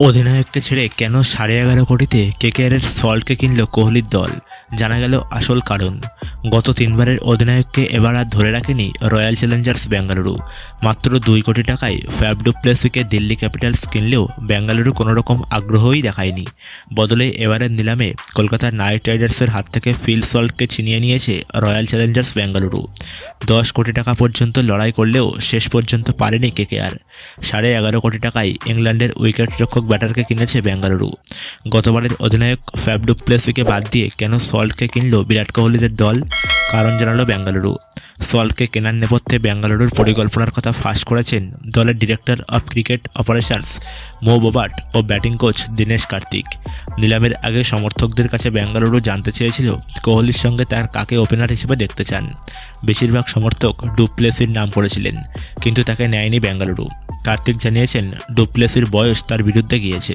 অধিনায়ককে ছেড়ে কেন সাড়ে এগারো কোটিতে কেকেআরের সল্টকে কিনল কোহলির দল? জানা গেল আসল কারণ। গত তিনবারের অধিনায়ককে এবার আর ধরে রাখেনি রয়্যাল চ্যালেঞ্জার্স বেঙ্গালুরু মাত্র দুই কোটি টাকায় ফ্যাব ডুপ্লেসিকে দিল্লি ক্যাপিটালস কিনলেও বেঙ্গালুরু কোনো রকম আগ্রহই দেখায়নি। বদলে এবারের নিলামে কলকাতা নাইট রাইডার্সের হাত থেকে ফিল সল্টকে ছিনিয়ে নিয়েছে রয়্যাল চ্যালেঞ্জার্স বেঙ্গালুরু দশ কোটি টাকা পর্যন্ত লড়াই করলেও শেষ পর্যন্ত পারেনি কেকেআর। সাড়ে এগারো কোটি টাকায় ইংল্যান্ডের উইকেট রক্ষক ব্যাটারকে কিনেছে বেঙ্গালুরু গতবারের অধিনায়ক ফ্যাব ডুপ্লেসিকে বাদ দিয়ে কেন সল্টকে কিনল বিরাট কোহলিদের দল? কারণ জানালো বেঙ্গালুরু। সল্টকে কেনার নেপথ্যে বেঙ্গালুরুর পরিকল্পনার কথা ফাঁস করেছেন দলের director of cricket operations Mo Bobat O batting coach Dinesh Karthik. নিলামের আগে সমর্থকদের কাছে বেঙ্গালুরু জানতে চেয়েছিল কোহলির সঙ্গে তার কাকে ওপেনার হিসেবে দেখতে চান। বেশিরভাগ সমর্থক ডুপ্লেসির নাম করেছিলেন, কিন্তু তাকে নেয়নি বেঙ্গালুরু। কার্তিক জানিয়েছেন, ডুপ্লেসির বয়স তার বিরুদ্ধে গিয়েছে।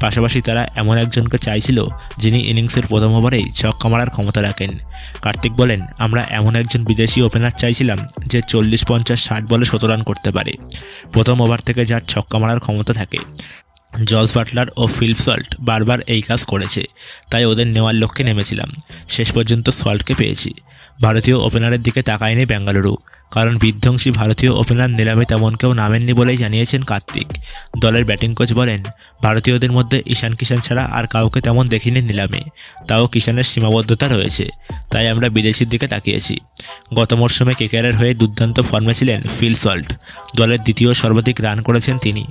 পাশাপাশি তারা এমন একজনকে চাইছিল, যিনি ইনিংসের প্রথম ওভারেই ছক্কা মারার ক্ষমতা রাখেন। কার্তিক বলেন, আমরা এমন একজন বিদেশি ওপেনার চাইছিলাম, যে চল্লিশ, পঞ্চাশ, ষাট বলে শত রান করতে পারে। প্রথম ওভার থেকে যার ছক্কা মারার ক্ষমতা থাকে জস বাটলার ও ফিল্প সল্ট বারবার এই কাজ করেছে। তাই ওদের নেওয়ার লক্ষ্যে নেমেছিলাম। শেষ পর্যন্ত সল্টকে পেয়েছি। ভারতীয় ওপেনারের দিকে তাকায়নি বেঙ্গালুরু। কারণ বিধ্বংসী ভারতীয় ওপেনার নিলামে তেমন কেউ নামেননি বলেই জানিয়েছেন কার্তিক। দলের ব্যাটিং কোচ বলেন, ভারতীয়দের মধ্যে ঈশান কিষান ছাড়া আর কাউকে তেমন দেখিনি নিলামে। তাও কিষানের সীমাবদ্ধতা রয়েছে, তাই আমরা বিদেশির দিকে তাকিয়েছি। গত মরশুমে কেকেআরের হয়ে দুর্দান্ত ফর্মে ছিলেন ফিল সল্ট দলের দ্বিতীয় সর্বাধিক রান করেছেন তিনি।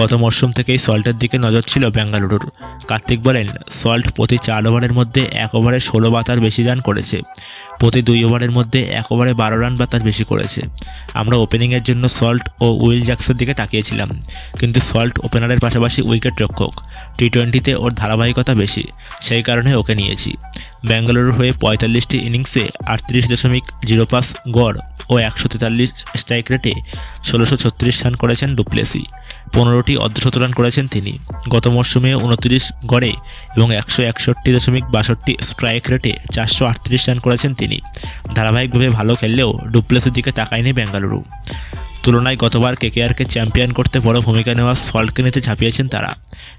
গত মরশুম থেকেই সল্টের দিকে নজর ছিল বেঙ্গালুরুর। কার্তিক বলেন সল্ট প্রতি চার ওভারের মধ্যে এক ওভারে ষোলো বা তার বেশি রান করেছে। প্রতি দুই ওভারের মধ্যে এক ওভারে বারো রান বা তার বেশি করেছে। আমরা ওপেনিংয়ের জন্য সল্ট ও উইল জ্যাক্সের দিকে তাকিয়েছিলাম। কিন্তু সল্ট ওপেনারের পাশাপাশি উইকেট রক্ষক টি টোয়েন্টিতে ওর ধারাবাহিকতা বেশি, সেই কারণে ওকে নিয়েছি। ব্যাঙ্গালোর হয়ে পঁয়তাল্লিশটি ইনিংসে আটত্রিশ দশমিক জিরো পাঁচ গড় ও একশো তেতাল্লিশ স্ট্রাইক রেটে ষোলোশো ছত্রিশ রান করেছেন ডুপ্লেসি। পনেরোটি অর্ধশত রান করেছেন তিনি। গত মরশুমে উনত্রিশ গড়ে এবং একশো একষট্টি দশমিক বাষট্টি স্ট্রাইক রেটে চারশো আটত্রিশ রান করেছেন তিনি। ধারাবাহিকভাবে ভালো খেললেও ডুপ্লেসের দিকে তাকায়নি বেঙ্গালুরু। তুলনায় গতবার কেকেআরকে চ্যাম্পিয়ন করতে বড় ভূমিকা নেওয়া সল্টকে নিতে ঝাঁপিয়েছেন তারা।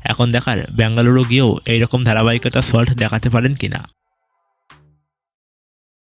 এখন দেখার বেঙ্গালুরু গিয়েও এইরকম ধারাবাহিকতা সল্ট দেখাতে পারেন কিনা।